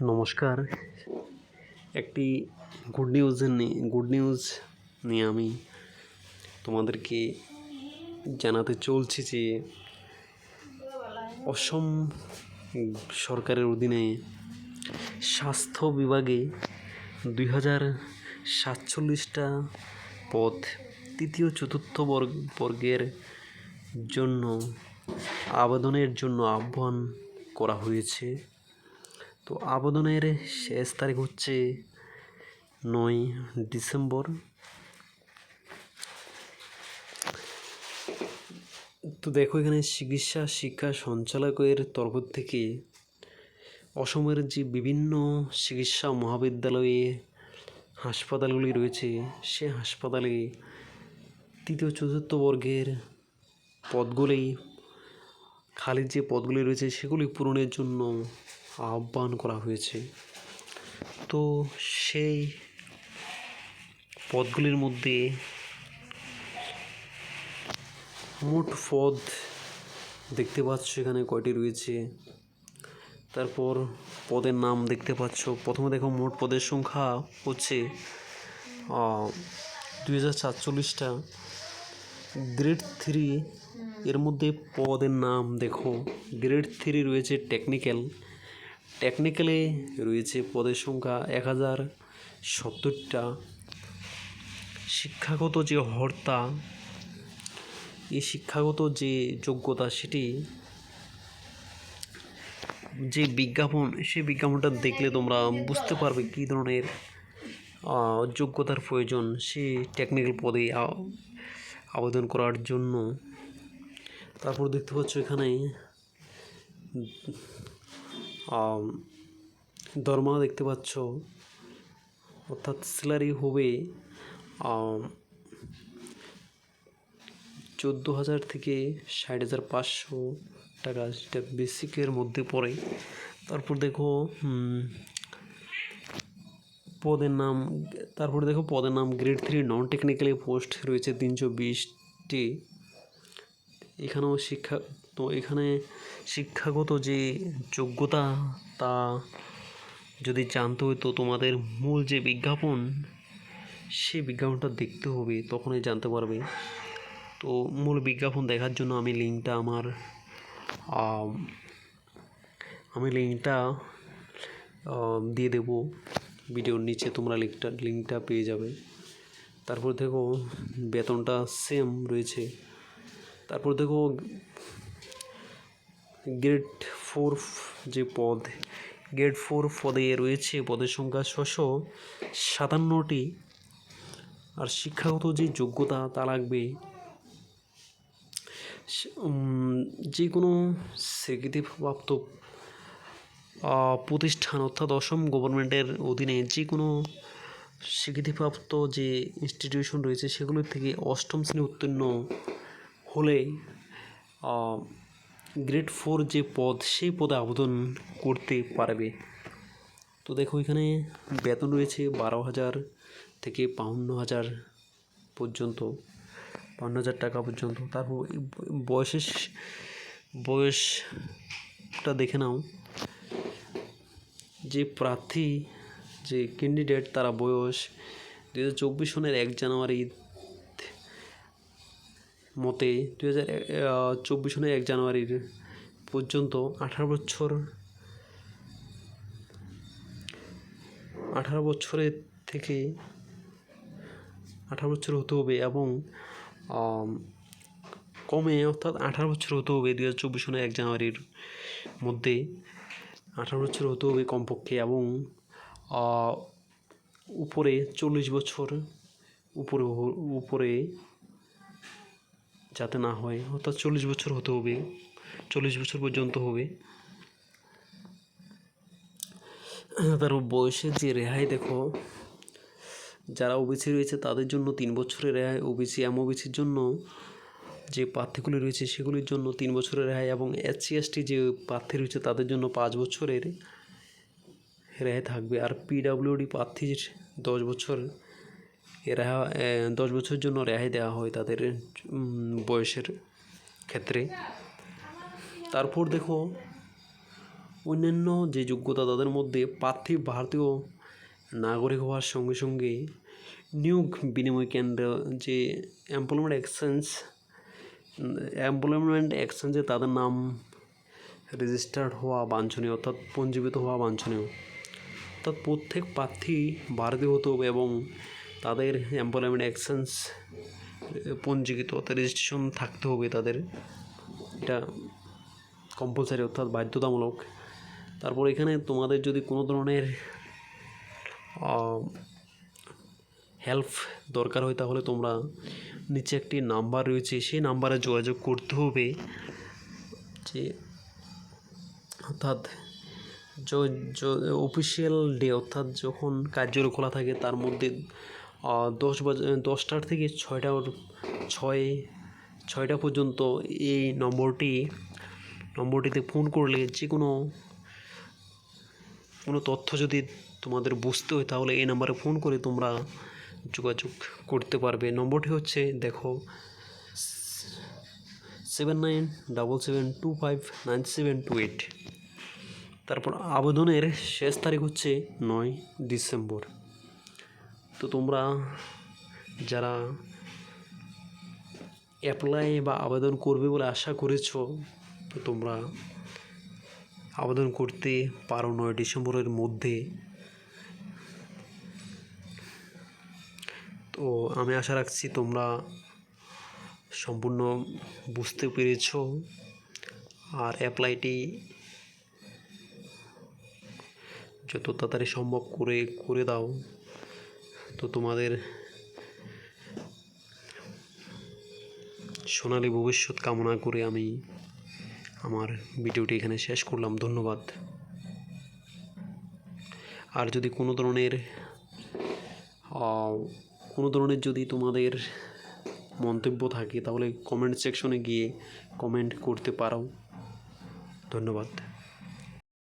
নমস্কার। একটি good news নিয়ে গুড নিউজ নিয়ে আমি তোমাদেরকে জানাতে চলছি যে অসম সরকারের অধীনে স্বাস্থ্য বিভাগে দুই হাজার সাতচল্লিশটা পদ তৃতীয় চতুর্থ বর্গ, বর্গের জন্য আবেদনের জন্য আহ্বান করা হয়েছে। তো আবেদনের শেষ তারিখ হচ্ছে নয় ডিসেম্বর। তো দেখো এখানে চিকিৎসা শিক্ষা সঞ্চালকের তরফ থেকে অসমের যে বিভিন্ন চিকিৎসা মহাবিদ্যালয়ে হাসপাতালগুলি রয়েছে, সে হাসপাতালে তৃতীয় চতুর্থ বর্গের পদগুলি খালি যে পদগুলি রয়েছে সেগুলি পূরণের জন্য আহ্বান করা হয়েছে। তো সেই পদগুলির মধ্যে মোট পদ দেখতে পাচ্ছ, এখানে কয়টি রয়েছে। তারপর পদের নাম দেখতে পাচ্ছ। প্রথমে দেখো, মোট পদের সংখ্যা হচ্ছে দুই হাজার সাতচল্লিশটা। গ্রেড থ্রি, এর মধ্যে পদের নাম দেখো। গ্রেড থ্রি রয়েছে টেকনিক্যাল। টেকনিক্যালে রয়েছে পদের সংখ্যা এক হাজার সত্তরটা। শিক্ষাগত যে হর্তা, এই শিক্ষাগত যে যোগ্যতা সেটি যে বিজ্ঞাপন, সেই বিজ্ঞাপনটা দেখলে তোমরা বুঝতে পারবে কী ধরনের যোগ্যতার প্রয়োজন সেই টেকনিক্যাল পদে আবেদন করার জন্য। তারপর দেখতে পাচ্ছ এখানে দরমা দেখতে পাচ্ছ। অর্থাৎ স্যালারি হবে চোদ্দ হাজার থেকে ষাট হাজার পাঁচশো টাকা, যেটা বেসিকের মধ্যে পড়ে। তারপর দেখো পদের নাম, তারপরে দেখো পদের নাম grade three non technically post রয়েছে তিনশো বিশটি। এখানেও শিক্ষা তো এখানে শিক্ষাগত যে যোগ্যতা তা যদি জানতে হয়, তো তোমাদের মূল যে বিজ্ঞাপন সেই বিজ্ঞাপনটা দেখতে হবে, তখনই জানতে পারবে। তো মূল বিজ্ঞাপন দেখার জন্য আমি লিঙ্কটা আমার, আমি লিঙ্কটা দিয়ে দেবো। ভিডিওর নিচে তোমরা লিঙ্কটা লিঙ্কটা পেয়ে যাবে। তারপর দেখো, বেতনটা সেম রয়েছে। তারপর দেখো গ্রেড ফোর যে পদ গ্রেড ফোর পদে রয়েছে, পদের সংখ্যা ছশো সাতান্নটি। আর শিক্ষাগত যে যোগ্যতা তা লাগবে যে কোনো স্বীকৃতিপ্রাপ্ত প্রতিষ্ঠান অর্থাৎ অসম গভর্নমেন্টের অধীনে যে কোনো স্বীকৃতিপ্রাপ্ত যে ইনস্টিটিউশন রয়েছে, সেগুলোর থেকে অষ্টম শ্রেণি উত্তীর্ণ হলে গ্রেড ফোর যে পদ, সেই পদে আবেদন করতে পারবে। তো দেখো এখানে বেতন রয়েছে বারো হাজার থেকে বাউন্ন হাজার পর্যন্ত, বাউন্ন হাজার টাকা পর্যন্ত। তারপর বয়সের বয়সটা দেখে নাও। যে প্রার্থী, যে ক্যান্ডিডেট তারা বয়স দু হাজার চব্বিশ সনের এক জানুয়ারি মতে দু হাজার চব্বিশ সনের এক জানুয়ারির পর্যন্ত আঠারো বছর, আঠারো বছরের থেকে আঠারো বছর হতে হবে এবং কমে অর্থাৎ আঠারো বছর হতে হবে দু হাজার চব্বিশ সনের এক জানুয়ারির মধ্যে আঠারো বছর হতে হবে কমপক্ষে এবং উপরে চল্লিশ বছর উপরে উপরে যাতে না হয়, অর্থাৎ চল্লিশ বছর হতে হবে, চল্লিশ বছর পর্যন্ত হবে। তার বয়সের যে রেহাই দেখো, যারা ওবিসি রয়েছে তাদের জন্য তিন বছরের রেহাই ওবিসি এম ওবিসির জন্য যে প্রার্থীগুলি রয়েছে সেগুলির জন্য তিন বছরের রেহাই এবং এসসি এসটি যে প্রার্থী রয়েছে তাদের জন্য পাঁচ বছরের রেহাই থাকবে। আর পিডাব্লিউডি প্রার্থীর দশ বছর রেহা দশ বছরের জন্য রেহাই দেওয়া হয় তাদের বয়সের ক্ষেত্রে। তারপর দেখো, অন্যান্য যে যোগ্যতা তাদের মধ্যে পার্থিব ভারতীয় নাগরিক হওয়ার সঙ্গে সঙ্গে নিয়োগ বিনিময় কেন্দ্র যে এমপ্লয়মেন্ট এক্সচেঞ্জ এমপ্লয়মেন্ট এক্সচেঞ্জে তাদের নাম রেজিস্টার্ড হওয়া বাঞ্ছনীয়, অর্থাৎ পঞ্জীবিত হওয়া বাঞ্ছনীয়। অর্থাৎ প্রত্যেক প্রার্থী ভারতীয় হতে এবং তাদের এমপ্লয়মেন্ট এক্সচেঞ্জ পঞ্জীকৃত অর্থাৎ রেজিস্ট্রেশন থাকতে হবে তাদের। এটা কম্পালসারি অর্থাৎ বাধ্যতামূলক। তারপর এখানে তোমাদের যদি কোনো ধরনের হেল্প দরকার হয় তাহলে তোমরা নিচে একটি নাম্বার রয়েছে, সেই নাম্বারে যোগাযোগ করতে হবে। যে অর্থাৎ অফিসিয়াল ডে অর্থাৎ যখন কার্যালয় খোলা থাকে তার মধ্যে দশ বাজে দশটার থেকে ছয়টা ছয়, ছয়টা পর্যন্ত এই নম্বরটি, নম্বরটিতে ফোন করলে যে কোনো কোনো তথ্য যদি তোমাদের বুঝতে হয় তাহলে এই নাম্বারে ফোন করে তোমরা যোগাযোগ করতে পারবে। নম্বরটি হচ্ছে, দেখো, seven nine double seven two five nine seven two eight. তারপর আবেদনের শেষ তারিখ হচ্ছে নয় ডিসেম্বর। তো তোমরা যারা অ্যাপ্লাই বা আবেদন করবে বলে আশা করেছ, তো তোমরা আবেদন করতে পারো নয় ডিসেম্বরের মধ্যে। তো আমি আশা রাখছি তোমরা সম্পূর্ণ বুঝতে পেরেছ। আর অ্যাপ্লাইটি যত তাড়াতাড়ি সম্ভব করে করে দাও। তো তোমাদের সোনালি ভবিষ্যৎ কামনা করে আমি আমার ভিডিওটি এখানে শেষ করলাম। ধন্যবাদ। আর যদি কোনো ধরনের কোনো ধরনের যদি তোমাদের মন্তব্য থাকে, তাহলে কমেন্ট সেকশনে গিয়ে কমেন্ট করতে পারো। ধন্যবাদ।